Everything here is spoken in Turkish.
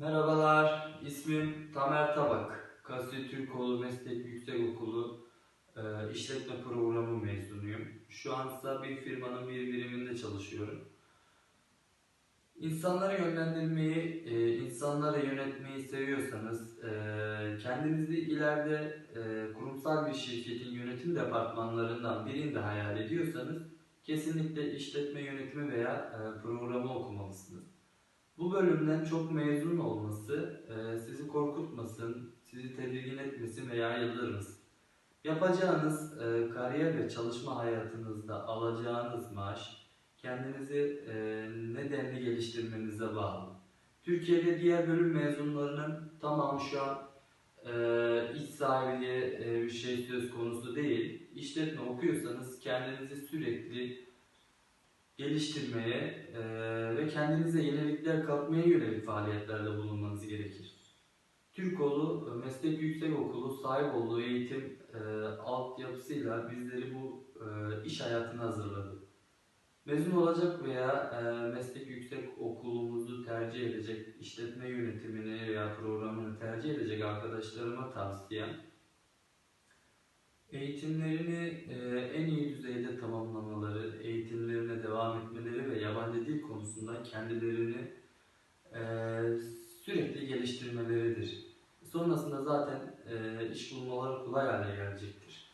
Merhabalar, ismim Tamer Tabak. Kasya Türkoğlu Meslek Yüksekokulu e, işletme programı mezunuyum. Şu ansa bir firmanın bir biriminde çalışıyorum. İnsanları yönlendirmeyi, e, insanları yönetmeyi seviyorsanız, e, kendinizi ileride e, kurumsal bir şirketin yönetim departmanlarından birinde hayal ediyorsanız, kesinlikle işletme yönetimi veya e, programı okumalısınız. Bu bölümden çok mezun olması e, sizi korkutmasın, sizi tedirgin etmesin veya yıldırmasın. Yapacağınız e, kariyer ve çalışma hayatınızda alacağınız maaş kendinizi e, ne denli geliştirmenize bağlı. Türkiye'de diğer bölüm mezunlarının tamamı şu an e, iş sahibi diye e, bir şey söz konusu değil. İşletme okuyorsanız kendinizi sürekli geliştirmeye e, ve kendinize yenilikler katmaya yönelik faaliyetlerde bulunmanız gerekir. Türkoğlu e, Meslek Yüksekokulu sahip olduğu eğitim e, altyapısıyla bizleri bu e, iş hayatına hazırladı. Mezun olacak veya e, meslek yüksek okulumuzu tercih edecek, işletme yönetimini veya programını tercih edecek arkadaşlarıma tavsiyem eğitimlerini e, kendilerini e, sürekli geliştirmeleridir. Sonrasında zaten e, iş bulmaları kolay hale gelecektir.